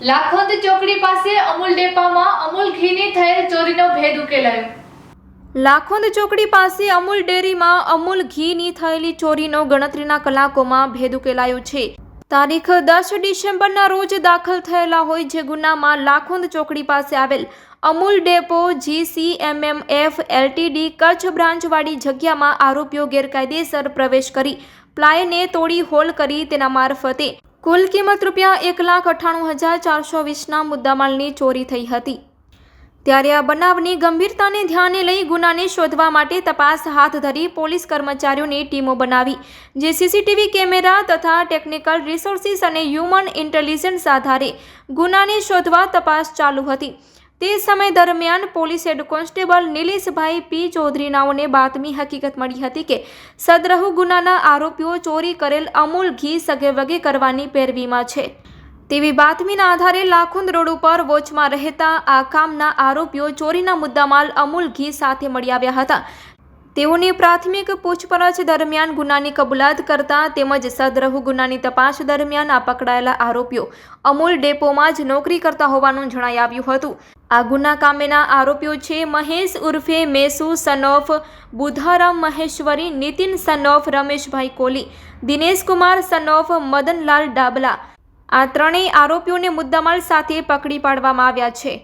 લાખોંદ ચોકડી પાસે અમૂલ ડેપામાં અમૂલ ઘીની થયેલ ચોરીનો ભેદ ઉકેલાયો. લાખોંદ ચોકડી પાસે અમૂલ ડેરીમાં અમૂલ ઘીની થયેલી ચોરીનો ગણતરીના કલાકોમાં ભેદ ઉકેલાયો છે. તારીખ દસ ડિસેમ્બરના રોજ દાખલ થયેલા હોય જે ગુનામાં લાખોંદ ચોકડી પાસે આવેલ Amul depot GCMMF LTD Kutch બ્રાન્ચવાળી જગ્યામાં આરોપીઓ ગેરકાયદેસર પ્રવેશ કરી પ્લાયને તોડી હોલ કરી તેના મારફતે કુલ કિંમત રૂપિયા એક લાખ અઠ્ઠાણું હજાર ચારસો વીસના મુદ્દામાલની ચોરી થઈ હતી. ત્યારે આ બનાવની ગંભીરતાને ધ્યાને લઈ ગુનાને શોધવા માટે તપાસ હાથ ધરી પોલીસ કર્મચારીઓની ટીમો બનાવી, જે સીસીટીવી કેમેરા તથા ટેકનિકલ રિસોર્સિસ અને હ્યુમન ઇન્ટેલિજન્સ આધારે ગુનાને શોધવા તપાસ ચાલુ હતી. તે સમય દરમિયાન police head constable Nileshbhai P. ચૌધરીનાઓને બાતમી હકીકત મળી હતી કે સદરહુ ગુનાના આરોપીઓ ચોરી કરેલ અમૂલ ઘી સગેવગે કરવાની પેરવીમાં છે. તેવી બાતમીના આધારે લાખુંદ રોડ ઉપર વોચમાં રહેતા આ કામના આરોપીઓ ચોરીના મુદ્દામાલ અમૂલ ઘી સાથે મળી આવ્યા હતા. તેઓની પ્રાથમિક પૂછપરછ દરમિયાન ગુનાની કબૂલાત કરતા તેમજ સદરહુ ગુનાની તપાસ દરમિયાન આ પકડાયેલા આરોપીઓ અમૂલ ડેપોમાં જ નોકરી કરતા હોવાનું જણાઈ આવ્યું હતું. આ ગુના કામેના આરોપીઓ છે મહેશ ઉર્ફે મેસુ સનોફ, બુધારામ મહેશ્વરી, નીતિન સનોફ, રમેશભાઈ કોલી દિનેશ કુમાર સનોફ, મદનલાલ ડાબલા. આ ત્રણેય આરોપીઓને મુદ્દામાલ સાથે પકડી પાડવામાં આવ્યા છે.